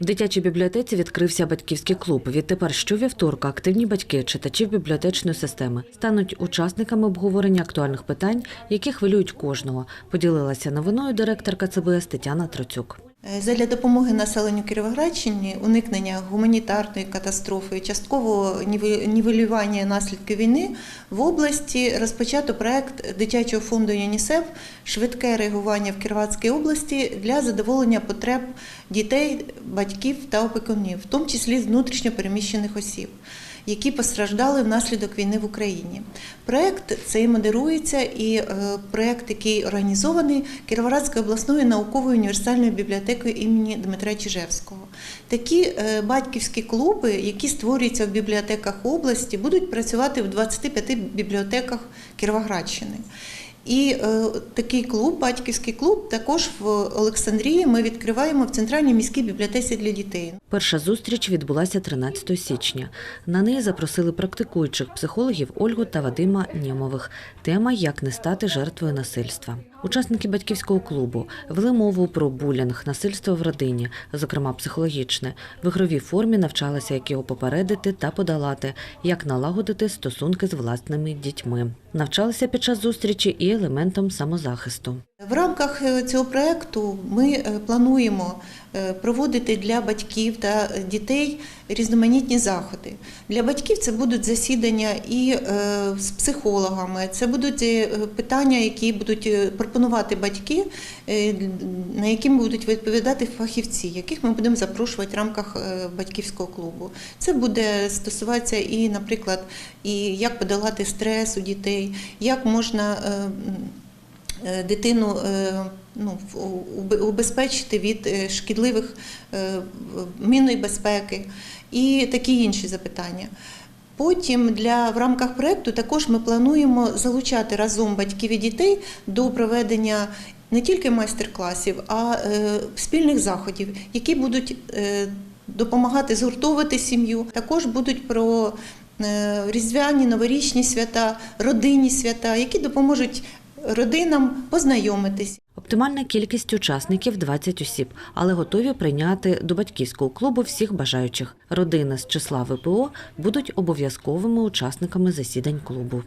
В дитячій бібліотеці відкрився батьківський клуб. Відтепер щовівторка активні батьки читачів бібліотечної системи стануть учасниками обговорення актуальних питань, які хвилюють кожного. Поділилася новиною директорка ЦБС Тетяна Троцюк. Е, Задля допомоги населенню Кіровоградщини, уникнення гуманітарної катастрофи, часткового ніве- нівелювання наслідків війни в області розпочато проект дитячого фонду ЮНІСЕФ швидке реагування в Кіровоградській області для задоволення потреб дітей, батьків та опікунів, в тому числі внутрішньо переміщених осіб. Які постраждали внаслідок війни в Україні. Проект цей модерується і е, проект, який організований Кіровоградською обласною науковою універсальною бібліотекою імені Дмитра Чижевського. Такі е, батьківські клуби, які створюються в бібліотеках області, будуть працювати в 25 бібліотеках Кіровоградщини. І е, такий клуб, батьківський клуб, також в Олександрії ми відкриваємо в центральній міській бібліотеці для дітей. Перша зустріч відбулася 13 січня. На неї запросили практикуючих психологів Ольгу та Вадима Нємових. Тема як не стати жертвою насильства. Учасники батьківського клубу вели мову про булінг, насильство в родині, зокрема психологічне. В ігровій формі навчалися, як його попередити та подолати, як налагодити стосунки з власними дітьми. Навчалися під час зустрічі і елементом самозахисту. В рамках е, цього проекту ми е, плануємо е, проводити для батьків та дітей різноманітні заходи. Для батьків це будуть засідання і з психологами, це будуть питання, які будуть пропонувати батьки, на які будуть відповідати фахівці, яких ми будемо запрошувати в рамках батьківського клубу. Це буде стосуватися і, наприклад, і як подолати стрес у дітей, як можна. Е, дитину е, ну, убезпечити від е, шкідливих мінної безпеки і такі інші запитання. Потім для в рамках проекту також ми плануємо залучати разом батьків і дітей до проведення не тільки майстер-класів, а е, спільних заходів, які будуть е, допомагати згуртовувати сім'ю. Також будуть про е, різдвяні, новорічні свята, родинні свята, які допоможуть родинам познайомитись. Оптимальна кількість учасників 20 осіб, але готові прийняти до батьківського клубу всіх бажаючих. Родини з числа ВПО будуть обов'язковими учасниками засідань клубу.